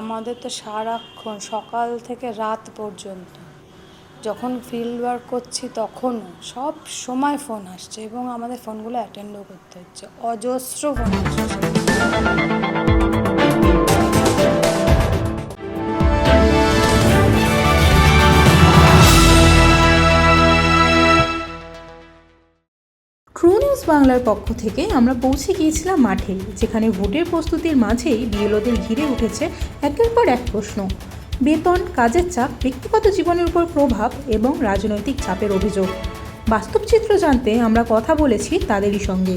আমাদের তো সারাক্ষণ, সকাল থেকে রাত পর্যন্ত। যখন ফিল্ড ওয়ার্ক করছি তখনও সব সময় ফোন আসছে এবং আমাদের ফোনগুলো অ্যাটেন্ডও করতে হচ্ছে। অজস্র ফোন আসছে। নিউজ বাংলার পক্ষ থেকে আমরা পৌঁছে গিয়েছিলাম মাঠে, যেখানে ভোটের প্রস্তুতির মাঝেই বিএলওদের ঘিরে উঠেছে একের পর এক প্রশ্ন। বেতন, কাজের চাপ, ব্যক্তিগত জীবনের উপর প্রভাব এবং রাজনৈতিক চাপের অভিযোগ। বাস্তব চিত্র জানতে আমরা কথা বলেছি তাদেরই সঙ্গে।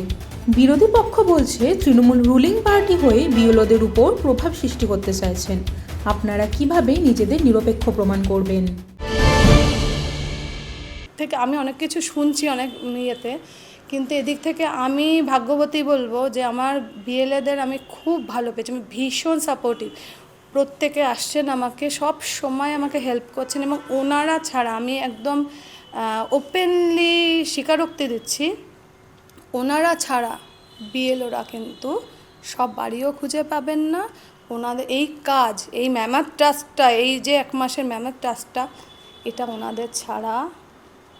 বিরোধী পক্ষ বলছে, তৃণমূল রুলিং পার্টি হয়ে বিএলওদের উপর প্রভাব সৃষ্টি করতে চাইছেন। আপনারা কীভাবে নিজেদের নিরপেক্ষ প্রমাণ করবেন? থেকে আমি অনেক কিছু শুনছি অনেক ইয়েতে। কিন্তু এদিক থেকে আমি ভাগ্যবতী বলব যে আমার বিএলএদের আমি খুব ভালো পেয়েছি, আমি ভীষণ সাপোর্টিভ প্রত্যেকে আসছেন আমাকে, সব সময় আমাকে হেল্প করছেন এবং ওনারা ছাড়া আমি একদম ওপেনলি স্বীকারোক্তি দিচ্ছি, ওনারা ছাড়া বিএলওরা কিন্তু সব বাড়িও খুঁজে পাবেন না। ওনাদের এই কাজ, এই ম্যামাথ ট্রাস্টটা এই যে এক মাসের ম্যামাথ ট্রাস্টটা এটা ওনাদের ছাড়া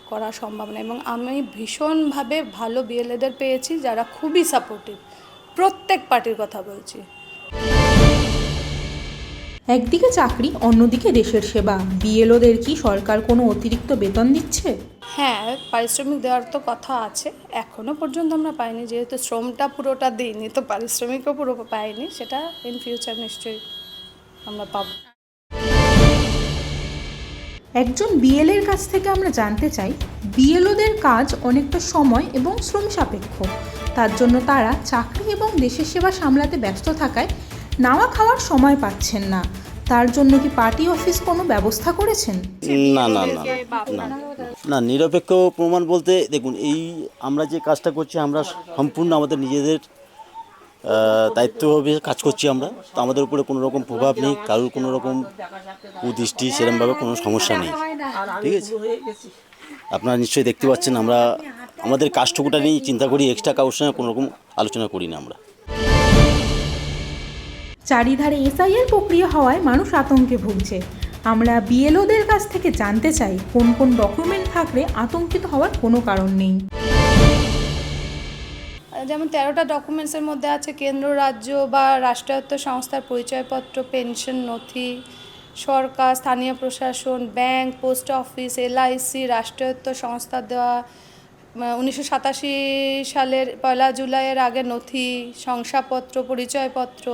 করা সম্ভব না এবং আমি ভীষণভাবে ভালো বিএলএদের পেয়েছি যারা খুবই সাপোর্টিভ প্রত্যেক পার্টির কথা বলছি। একদিকে চাকরি অন্যদিকে দেশের সেবা। বিএলওদের কি সরকার কোনো অতিরিক্ত বেতন দিচ্ছে? হ্যাঁ পারিশ্রমিক দেওয়ার তো কথা আছে। এখনও পর্যন্ত আমরা পাইনি যেহেতু শ্রমটা পুরোটা দিইনি তো পারিশ্রমিকও পুরো পাইনি সেটা ইন ফিউচার নিশ্চয়ই আমরা পাবো। একজন বিএলের কাছ থেকে আমরা জানতে চাই, বিএলওদের কাজ অনেকটা সময় এবং শ্রম সাপেক্ষ। তার জন্য তারা চাকরি এবং দেশের সেবা সামলাতে ব্যস্ত থাকায় নাওয়া খাওয়ার সময় পাচ্ছেন না। তার জন্য কি পার্টি অফিস কোনো ব্যবস্থা করেছেন? না না না না না। নিরপেক্ষ প্রমাণ বলতে, দেখুন, এই আমরা যে কাজটা করছি, আমরা সম্পূর্ণ আমাদের নিজেদের দায়িত্বভাবে কাজ করছি আমরা। তো আমাদের উপরে কোনো রকম প্রভাব নেই, কারোর কোনো রকম কুদৃষ্টি সেরকমভাবে কোনো সমস্যা নেই। ঠিক আছে? আপনারা নিশ্চয়ই দেখতে পাচ্ছেন, আমরা আমাদের কাজটুকুটা নিয়েই চিন্তা করি এক্সট্রা কারোর সঙ্গে কোনো রকম আলোচনা করি না আমরা। চারিধারে এসআইয়ের প্রক্রিয়া হওয়ায় মানুষ আতঙ্কে ভুগছে। আমরা বিএলওদের কাছ থেকে জানতে চাই, কোন কোন ডকুমেন্ট থাকলে আতঙ্কিত হওয়ার কোনো কারণ নেই। যেমন তেরোটা ডকুমেন্টসের মধ্যে আছে কেন্দ্র, রাজ্য বা রাষ্ট্রায়ত্ত সংস্থার পরিচয়পত্র পেনশন নথি, সরকার, স্থানীয় প্রশাসন ব্যাংক পোস্ট অফিস এলআইসি রাষ্ট্রায়ত্ত সংস্থা দেওয়া উনিশশো সাতাশি সালের পয়লা জুলাইয়ের আগে নথি, শংসাপত্র, পরিচয়পত্র,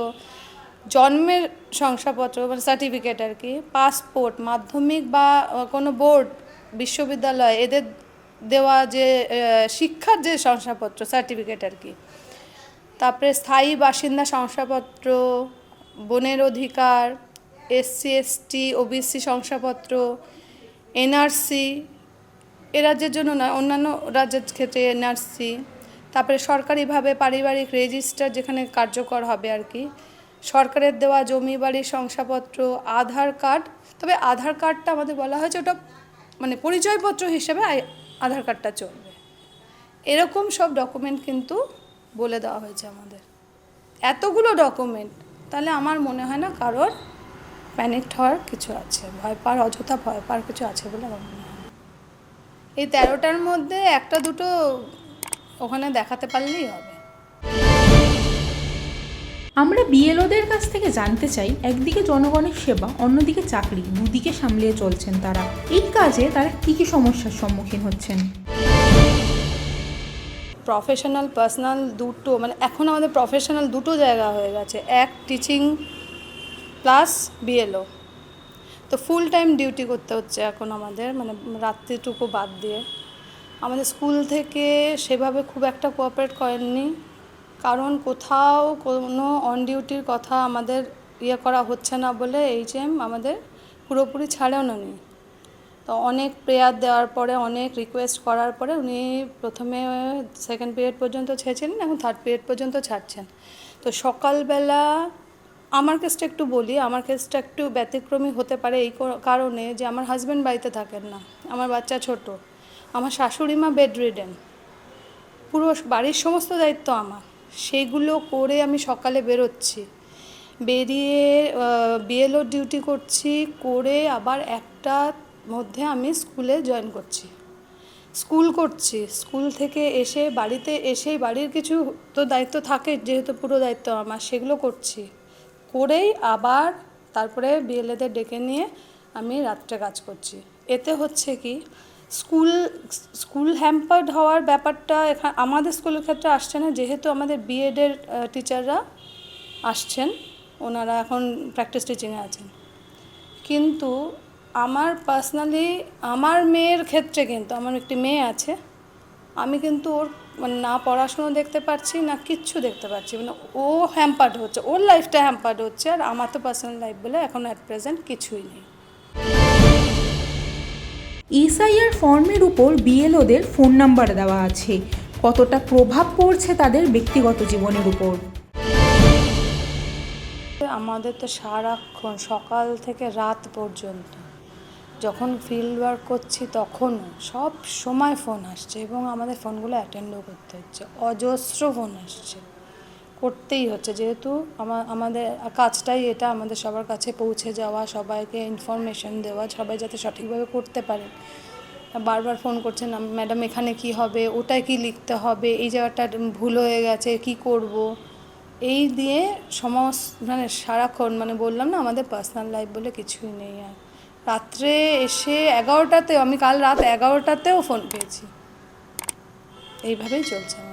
জন্মের শংসাপত্র মানে সার্টিফিকেট আর কি পাসপোর্ট মাধ্যমিক বা কোনো বোর্ড বিশ্ববিদ্যালয়, এদের দেওয়া যে শিক্ষার যে শংসাপত্র সার্টিফিকেট আর কি। তারপরে স্থায়ী বাসিন্দা শংসাপত্র, বনের অধিকার এসসি এসটি ওবিসি শংসাপত্র এনআরসি এ রাজ্যের জন্য নয়, অন্যান্য রাজ্যের ক্ষেত্রে এনআরসি তারপরে সরকারিভাবে পারিবারিক রেজিস্টার যেখানে কার্যকর হবে আর কি। সরকারের দেওয়া জমি বাড়ির শংসাপত্র, আধার কার্ড, তবে আধার কার্ডটা আমাদের বলা হয়েছে ওটা মানে পরিচয়পত্র হিসেবে আধার কার্ডটা চলবে। এরকম সব ডকুমেন্ট কিন্তু বলে দেওয়া হয়েছে আমাদের। এতগুলো ডকুমেন্ট তাহলে আমার মনে হয় না কারোর প্যানিক হওয়ার কিছু আছে, ভয় পাওয়ার, অযথা ভয় পাওয়ার কিছু আছে বলে আমার মনে হয় এই তেরোটার মধ্যে একটা দুটো ওখানে দেখাতে পারলেই হবে। আমরা বিএলওদের কাছ থেকে জানতে চাই, একদিকে জনগণের সেবা, অন্যদিকে চাকরি, দুদিকে সামলিয়ে চলছেন তারা। এই কাজে তারা কী কী সমস্যার সম্মুখীন হচ্ছেন? প্রফেশনাল পার্সোনাল দুটো মানে এখন আমাদের প্রফেশনাল দুটো জায়গা হয়ে গেছে। এক টিচিং প্লাস বিএলও তো ফুল টাইম ডিউটি করতে হচ্ছে এখন আমাদের মানে রাত্রিটুকু বাদ দিয়ে। আমাদের স্কুল থেকে সেভাবে খুব একটা কোঅপারেট করেননি। কারণ কোথাও কোনো অন ডিউটির কথা আমাদের ইয়ে করা হচ্ছে না বলে এইচএম আমাদের পুরোপুরি ছাড়েও নি তো অনেক প্রেয়ার দেওয়ার পরে, অনেক রিকোয়েস্ট করার পরে উনি প্রথমে সেকেন্ড পিরিয়ড পর্যন্ত ছেড়েছিলেন এখন থার্ড পিরিয়ড পর্যন্ত ছাড়ছেন। তো সকালবেলা আমার কেসটা একটু বলি, আমার কেসটা একটু ব্যতিক্রমী হতে পারে এই কারণে যে আমার হাজব্যান্ড বাড়িতে থাকেন না, আমার বাচ্চা ছোট, আমার শাশুড়ি মা বেড রিডেন পুরো বাড়ির সমস্ত দায়িত্ব আমার। সেগুলো করে আমি সকালে বেরোচ্ছি। বেরিয়ে বিএলও ডিউটি করছি, করে আবার একটা মধ্যে আমি স্কুলে জয়েন করছি। স্কুল করছি। স্কুল থেকে এসে বাড়িতে এসেই বাড়ির কিছু তো দায়িত্ব থাকে, যেহেতু পুরো দায়িত্ব আমার, সেগুলো করছি। করেই আবার তারপরে বিএলএদের ডেকে নিয়ে আমি রাত্রে কাজ করছি। এতে হচ্ছে কি স্কুল স্কুল হ্যাম্পার্ড হওয়ার ব্যাপারটা এখানে আমাদের স্কুলের ক্ষেত্রে আসছে না। যেহেতু আমাদের বিএডের টিচাররা আসছেন, ওনারা এখন প্র্যাকটিস টিচিংয়ে আছেন। কিন্তু আমার পার্সোনালি আমার মেয়ের ক্ষেত্রে কিন্তু, আমার একটি মেয়ে আছে, আমি কিন্তু ওর মানে না পড়াশুনো দেখতে পাচ্ছি, না কিচ্ছু দেখতে পাচ্ছি। মানে ও হ্যাম্পার্ড হচ্ছে, ওর লাইফটা হ্যাম্পার্ড হচ্ছে, আর আমার তো পার্সোনাল লাইফ বলে এখন অ্যাট প্রেজেন্ট কিছুই নেই। এসআইআর ফর্মের উপর বিএলওদের ফোন নাম্বার দেওয়া আছে। কতটা প্রভাব পড়ছে তাদের ব্যক্তিগত জীবনের উপর? আমাদের তো সারাক্ষণ সকাল থেকে রাত পর্যন্ত। যখন ফিল্ড ওয়ার্ক করছি তখন সব সময় ফোন আসছে এবং আমাদের ফোনগুলো অ্যাটেন্ডও করতে হচ্ছে। অজস্র ফোন আসছে। করতেই হচ্ছে। যেহেতু আমা- আমাদের কাজটাই এটা, আমাদের সবার কাছে পৌঁছে যাওয়া, সবাইকে ইনফরমেশন দেওয়া, সবাই যাতে সঠিকভাবে করতে পারে। বারবার ফোন করছেন ম্যাডাম এখানে কি হবে? ওটায় কি লিখতে হবে? এই জায়গাটা ভুল হয়ে গেছে, কি করব? এই দিয়ে সমস্ত মানে সারাক্ষণ মানে বললাম না, আমাদের পার্সোনাল লাইফ বলে কিছুই নেই আর। রাত্রে এসে এগারোটাতেও, আমি কাল রাত এগারোটাতেও ফোন পেয়েছি। এইভাবেই চলছে আমার